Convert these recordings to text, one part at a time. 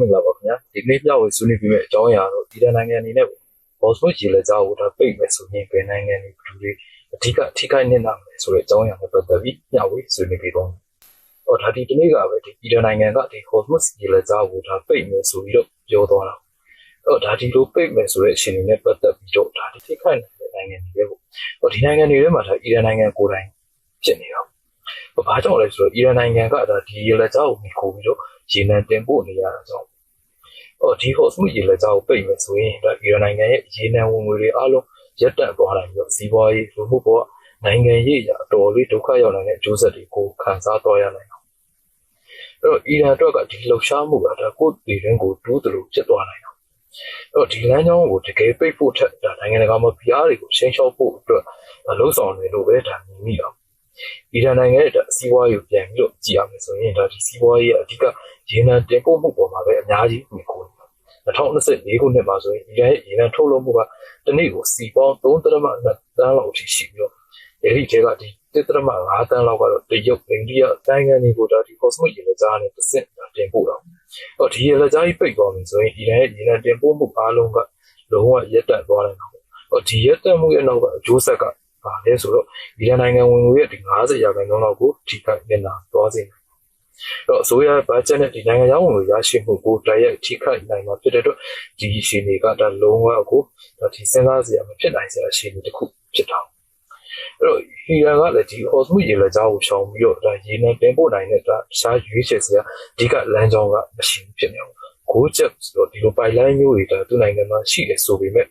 မင်္ဂလာပါခင်ဗျာဒီနေ့ပြောဝေဆွေးနွေးပြီးမဲ့အကြောင်းအရာတော့ဒီတနိုင်ငံအနေနဲ့ဘော့စမတ်ရေလက်ကြားကိုဒါပိတ်မယ်ဆိုရင်ဘယ်နိုင်ငံတွေဘယ်သူတွေအဓိကထိခိုက်နေနာမယ်ဆိုတဲ့အကြောင်းအရာနဲ့ပတ်သက်ပြီးမျှဝေဆွေးနွေးပြီးတော့ဟောဒါဒီဒီနေ့ကပဲဒီဒီနိုင်ငံကဒီဘော့စမတ်ရေလက်ကြားကိုဒါပိတ်မယ်ဆိုပြီးတော့ပြောသွားတာဟောဒါဒီလိုပိတ်မယ်ဆိုတဲ့အချိန်နဲ့ပတ်သက်ပြီးတော့ဒါဒီထိခိုက်နေတဲ့နိုင်ငံတွေပဲပေါ့ဟောဒီနိုင်ငံတွေထဲမှာဒါအီရန်နိုင်ငံကိုယ်တိုင်ဖြစ်နေတော့ ဘာကြောင့်လဲဆိုတော့အီရန်နိုင်ငံကဒါဒီရေလက်ကြားကိုမိခိုးပြီးတော့ရေနံတင်ပို့နေရတာကြောင့်ဟောဒီဟော့စမှုရေလက်ကြားကိုပိတ်မယ်ဆိုရင်ဒါအီရန်နိုင်ငံရဲ့ရေနံဝင်ငွေတွေအားလုံးရပ်တန့်သွားနိုင်ပြီးတော့စီးပွားရေးလူမှုဘဝနိုင်ငံရေးအရအတော်လေးဒုက္ခရောက်နိုင်တဲ့အကျိုးဆက်တွေကိုခံစားသွားရနိုင်အောင်အဲ့တော့အီရန်အတွက်ကဒီလှုပ်ရှားမှုကဒါကိုယ်ပြည်တွင်းကိုတိုးတလို့ဖြစ်သွားနိုင်အောင်အဲ့တော့ဒီလမ်းကြောင်းကိုတကယ်ပိတ်ဖို့ထက်ဒါနိုင်ငံတကာမှာ PR တွေကိုရှင်းရှောက်ဖို့အတွက်လှုံ့ဆော်နေလို့ပဲဒါမြင်မိအောင် အီရန်နိုင်ငံရဲ့ဒါစီးပွားရေးကိုပြန်ပြီးတော့ကြည့်ရမယ်ဆိုရင်ဒါဒီစီးပွားရေးရဲ့အဓိကရေနံတင်ပို့မှုပေါ်မှာပဲအများကြီးမြင်ကို2024ခုနှစ်မှာဆိုရင်အီရန်ရဲ့ရေနံထုတ်လုပ်မှုကတစ်နေ့ကိုစီပေါင်း3.2တန်းလောက်အထိရှိပြီးတော့အဲဒီထဲကဒီ1.5တန်းလောက်ကတော့တရုတ်အိန္ဒိယနိုင်ငံတွေကိုဒါဒီ cosmic ရေလက်ကြားနဲ့တစ်ဆင့်တင်ပို့တော့။အော်ဒီရေလက်ကြားကြီးပိတ်သွားပြီဆိုရင်အီရန်ရဲ့ရေနံတင်ပို့မှုအားလုံးကလုံးဝရပ်တန့်သွားတယ်နော်။အော်ဒီရပ်တန့်မှုရဲ့နောက်ကအကျိုးဆက်က ပါလဲဆိုတော့အီရန်နိုင်ငံဝင်ငွေရဲ့ဒီ90ရာခိုင်နှုန်းလောက်ကိုထိခိုက်နေတာသွားစေတယ်တော့အစိုးရဘတ်ဂျက်နဲ့ဒီနိုင်ငံရောင်းဝင်ရရှိမှုကိုတိုက်ရိုက်ထိခိုက်နိုင်မှာဖြစ်တဲ့အတွက်ဒီရှင်တွေကဒါလုံးဝကိုဒါဒီစဉ်းစားစရာမဖြစ်နိုင်စရာရှင်တွေတစ်ခုဖြစ်တာအဲ့တော့ဟီရန်ကလည်းဒီအော်စမူရေလက်ကြားကိုရှောင်ပြီးတော့ဒါရေနံတင်ပို့နိုင်တဲ့ဒါတခြားရွေးချယ်စရာအဓိကလမ်းကြောင်းကမရှိဘူးဖြစ်နေအောင်ကိုချက်ဆိုတော့ဒီလိုပိုင်လိုင်းမျိုးတွေဒါသူ့နိုင်ငံမှာရှိတယ်ဆိုပေမဲ့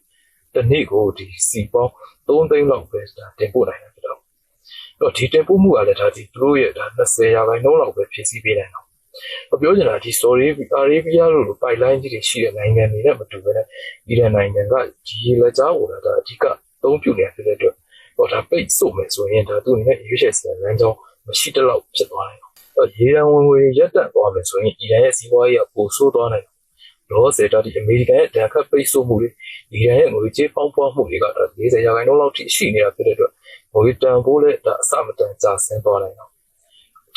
တနေ့ကိုဒီစီပေါင်း3သိန်းလောက်ပဲဒါတင်ပို့နိုင်တယ်ဖြစ်တော့တော့ဒီတင်ပို့မှုကလည်းဒါဒီသူတို့ရဲ့ဒါ20ရာခိုင်နှုန်းလောက်ပဲဖြည့်ဆည်းပေးနိုင်တော့ပြောချင်တာဒီ story အာရေဗီးယားလိုပိုင်လိုင်းကြီးတွေရှိတဲ့နိုင်ငံတွေနဲ့မတူဘဲနဲ့အီရန်နိုင်ငံကဒီလက်ကြားကိုဒါအဓိကအသုံးပြုနေဖြစ်တဲ့အတွက်ဟောဒါပိတ်ဆို့မယ်ဆိုရင်ဒါသူ့အနေနဲ့ရွေးချယ်စရာလမ်းကြောင်းမရှိတလောက်ဖြစ်သွားတယ်တော့ရေရန်ဝင်ငွေရပ်တန့်သွားမယ်ဆိုရင်အီရန်ရဲ့စီးပွားရေးကပိုဆိုးသွားနိုင်တယ် လောဆယ်တာဒီအမေရိကန်ရဲ့ဒဏ်ခတ်ပိတ်ဆို့မှုတွေအီရန်ရဲ့ငွေကြေးပေါင်းပွားမှုတွေက40ရာခိုင်နှုန်းလောက်ထိရှိနေတာဖြစ်တဲ့အတွက်ငွေတန်ဖိုးလည်းဒါအစမတန်ကျဆင်းသွားနိုင်တော့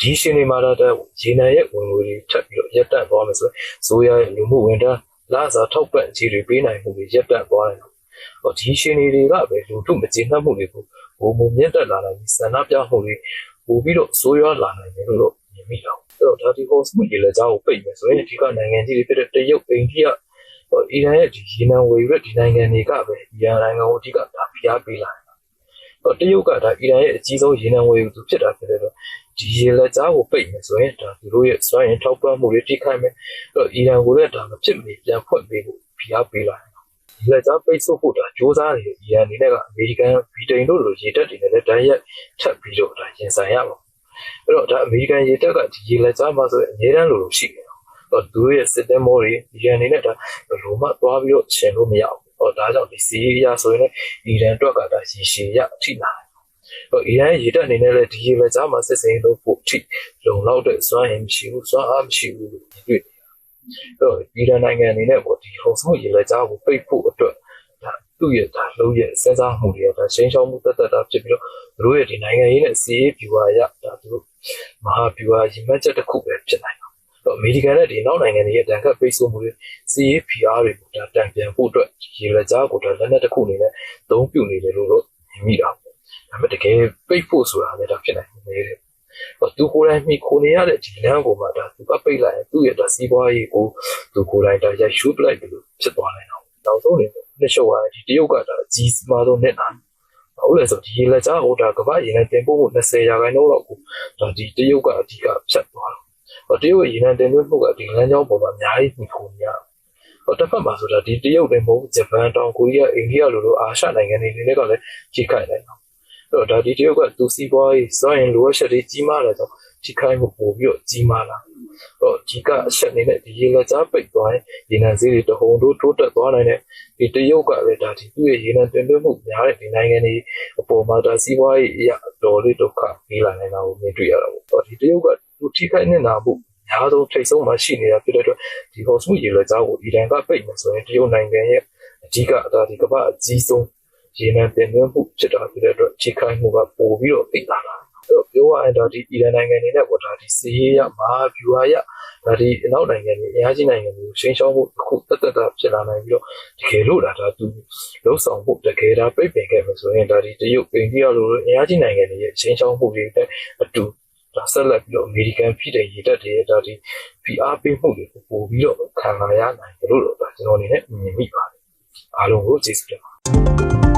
ဒီရှင်တွေမှာတော့ရေနံရဲ့ဝင်ငွေတွေထပ်ပြီးတော့ရပ်တန့်သွားမယ်ဆိုရင်ဇိုးရရဲ့လူမှုဝန်ထမ်းလာစားထောက်ပံ့ကြေးတွေပေးနိုင်မှုတွေရပ်တန့်သွားတယ်။ဟောဒီရှင်တွေကပဲလူထုမကျေနပ်မှုတွေကိုဘုံဘုံမြင့်တက်လာနိုင်ပြီးဆန္ဒပြမှုတွေပို့ပြီးတော့ဆိုးရွားလာနိုင်တယ်လို့တော့မြင်မိတော့။အဲ့ တော့ဒါဒီဟောစမှုရေလက်ကြားကိုပိတ်မယ်ဆိုရင်ဒီကနိုင်ငံကြီးတွေဖြစ်တဲ့တရုတ်အိန္ဒိယဟိုအီရန်ရဲ့ဒီရေနံဝယ်ရဒီနိုင်ငံတွေကပဲအီရန်နိုင်ငံကိုအဓိကဒါဖိအားပေးလာတယ်။ဟိုတရုတ်ကဒါအီရန်ရဲ့အကြီးဆုံးရေနံဝယ်သူဖြစ်တာဖြစ်တဲ့တော့ဒီရေလက်ကြားကိုပိတ်မယ်ဆိုရင်ဒါသူတို့ရဲ့စွမ်းရင်ထောက်ပံ့မှုတွေထိခိုက်မယ်။အဲ့တော့အီရန်ကိုလည်းဒါမဖြစ်မနေပြန်ဖွင့်ပေးဖို့ဖိအားပေးလာတယ်။ဒီလက်ကြားပိတ်ဆို့ဖို့ဒါစ조사နေအီရန်အနေနဲ့ကအမေရိကန်ဗြိတိန်တို့လိုရေတပ်တွေနဲ့လည်းတန်းရက်ထပ်ပြီးတော့ဒါရင်ဆိုင်ရပါ အဲ့တော့ဒါအမေရိကန်ရေတပ်ကဒီရေလက်ကြားမှာဆိုရင်အများတန်းလိုလိုရှိတယ်တော့သူတို့ရဲ့စစ်တဲမောတွေအီရန်အနေနဲ့ဒါဘယ်လိုမှသွားပြီးတော့ရှင်လို့မရဘူး။ဟောဒါကြောင့်ဒီစီးရီးယားဆိုရင်လည်းအီရန်အတွက်ကဒါရေရှည်ရအထိလာတယ်။ဟောအီရန်ရေတပ်အနေနဲ့လည်းဒီရေလက်ကြားမှာစစ်စင်လို့ပို့ထိလုံလောက်တဲ့စွမ်းရည်မရှိဘူးစွမ်းအားမရှိဘူးလို့တွေ့တယ်။အဲ့တော့အီရန်နိုင်ငံအနေနဲ့ပေါ့ဒီဟောဆုံးရေလက်ကြားကိုပိတ်ဖို့အတွက်ဒါသူ့ရဲ့ဒါလုံးရဲ့စဉ်းစားမှုတွေဒါရှင်းရှင်းမှုတတ်တတ်တာဖြစ်ပြီးတော့သူတို့ရဲ့ဒီနိုင်ငံရေးနဲ့စီးရေးဗျူဟာရဒါသူတို့ မဟာဗျူဟာရည်မှန်းချက်တစ်ခုပဲဖြစ်နိုင်တယ်အမေရိကန်နဲ့ဒီနောက်နိုင်ငံတွေရဲ့တန်ခတ်ပိတ်ဆို့မှုတွေစီးရေး PR တွေကိုဒါတန်ပြန်ဖို့အတွက်ရေလက်ကြားကိုဒါလက်နက်တစ်ခုအနေနဲ့သုံးပြုနေတယ်လို့တော့မြင်မိတာပေါ့။ဒါပေမဲ့တကယ်ပိတ်ဖို့ဆိုတာလည်းဒါဖြစ်နိုင်နေတယ်။ဟောသူကိုယ်တိုင်မိခိုနေရတဲ့ဒီလမ်းကိုမှဒါသူကပိတ်လိုက်ရင်သူ့ရဲ့ဒါစီးပွားရေးကိုသူကိုယ်တိုင်ဒါရိုက်ရှုပလိုက်တယ်လို့ဖြစ်သွားနိုင်တော့။နောက်ဆုံးနေလက်ရှုပ်ရဒီတရုတ်ကဒါအကြီးမားဆုံးနဲ့နာ ဟုတ်လဲဆိုဒီရေလက်ကြားဟိုဒါကမ္ဘာရေနဲ့တင်ပို့မှု20ရာခိုင်နှုန်းလောက်ကိုဒါဒီတရုတ်ကအဓိကဖြတ်သွားတယ်တရုတ်ရေနံတင်သွင်းမှုကဒီလမ်းကြောင်းပေါ်မှာအများကြီးပြီးခုနေရဟိုတစ်ဖက်မှာဆိုတာဒီတရုတ်တွေမဟုတ်ဂျပန်တောင်ကိုရီးယားအိန္ဒိယလိုလိုအာရှနိုင်ငံတွေနေလည်းကလည်းကြီးခိုင်တယ်နော်အဲ့တော့ဒါဒီတရုတ်ကသူစီးပွားရေးစွမ်းရင်လိုအပ်ချက်တွေကြီးမားလာတော့ကြီးခိုင်မှုပို့ပြီးတော့ကြီးမားလာတော့ ဒီကအချက်အနေနဲ့ဒီရေလက်ကြားပိတ်သွားရင်ရေနံဈေးတွေတဟုန်တို့တိုးတက်သွားနိုင်တဲ့ဒီတရုတ်ကလည်းဒါဒီသူ့ရဲ့ရေနံတင်သွင်းမှုများတဲ့ဒီနိုင်ငံတွေအပေါ်မှာဒါစီးပွားရေးအရတော်လေးဒုက္ခပေးလာနိုင်တာကိုမြင်တွေ့ရတာပေါ့ဒီတရုတ်ကသူထိခိုက်နေတာမှုအများဆုံးထိတ်ဆုံးမှရှိနေတာဖြစ်တဲ့အတွက်ဒီဟော့စမှုရေလက်ကြားကိုအီရန်ကပိတ်မယ်ဆိုရင်တရုတ်နိုင်ငံရဲ့အဓိကဒါဒီကမ္ဘာအကြီးဆုံးရေနံတင်သွင်းမှုဖြစ်တာဖြစ်တဲ့အတွက်ထိခိုက်မှုကပိုပြီးတော့သိလာတာ ပြောရရင်ဒါဒီအီရန်နိုင်ငံနေနဲ့ပေါ့ဒါဒီစီးရေးရမာဗျူဟာရဒါဒီအနောက်နိုင်ငံတွေအများကြီးနိုင်ငံတွေကိုရှင်းရှင်းဖို့အခုတက်တက်တာဖြစ်လာနိုင်ပြီးတော့တကယ်လို့ဒါဒါသူလုံးဆောင်ဖို့တကယ်ဒါပြိပင်ခဲ့မယ်ဆိုရင်ဒါဒီတရုတ်အိန္ဒိယလိုအများကြီးနိုင်ငံတွေရဲ့ရှင်းရှင်းမှုတွေနဲ့အတူဒါဆက်လက်ပြီးတော့အမေရိကန်ပြည်တဲ့ရည်တက်တဲ့ဒါဒီ PR ပေးမှုတွေကိုပို့ပြီးတော့ခံလာရနိုင်တယ်လို့တော့ဒါကျွန်တော်အနေနဲ့မြင်မိပါတယ်အားလုံးကိုကျေးဇူးတင်ပါတယ်